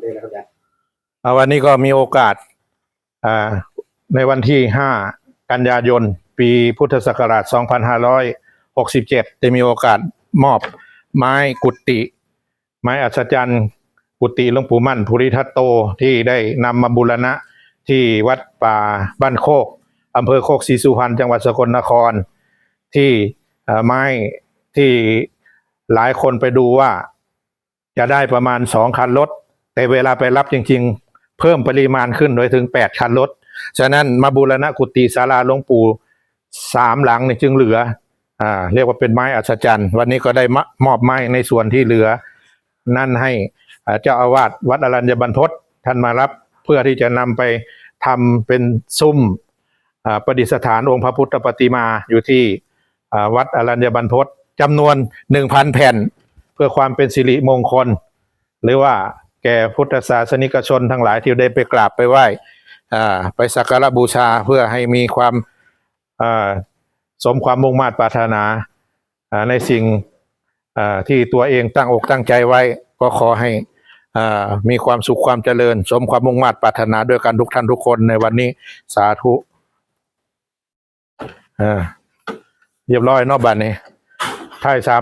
เลยนะครับอาจารย์วันนี้ก็มีโอกาสในวันที่ 5 กันยายน ปีพุทธศักราช 2567ได้มีโอกาสมอบไม้กุฏิ ไม้อัศจรรย์ กุฏิหลวงปู่มั่นภูริทัตโตที่ได้นำมาบูรณะที่วัดป่าบ้านโคกอำเภอโคกศรีสุพรรณจังหวัดสกลนคร ที่ไม้ที่หลายคนไปดูว่าจะได้ประมาณสองคันรถ แต่เวลาไปรับจริง ๆ เพิ่มปริมาณขึ้นโดยถึงแปดคันรถ ฉะนั้นมาบูรณะกุฏิศาลาหลวงปู่สามหลังนี่จึงเหลืออ่าเรียกว่าเป็นไม้อัศจรรย์ วันนี้ก็ได้มอบไม้ในส่วนที่เหลือ นั่นให้เจ้าอาวาสวัดอรัญญบรรพตท่านมารับเพื่อที่จะนำไปทำเป็นซุ้มประดิษฐานองค์พระพุทธปฏิมาอยู่ที่วัดอรัญญบรรพตจำนวนหนึ่งพันแผ่น เพื่อความเป็นสิริมงคล หรือว่า แก่พุทธศาสนิกชนทั้งหลายที่ได้ไปกราบไปไหว้ไปสักการะบูชาเพื่อให้มีความสมความมุ่งมา่ปรารถนาในสิ่งที่ตัวเองตั้งอกตั้งใจไว้ ก็ขอให้มีความสุขความเจริญ สมความมุ่งมา่ปรารถนาด้วยกันทุกท่านทุกคนในวันนี้สาธุเรียบร้อยนอกบัตรนี้ท้ายสาม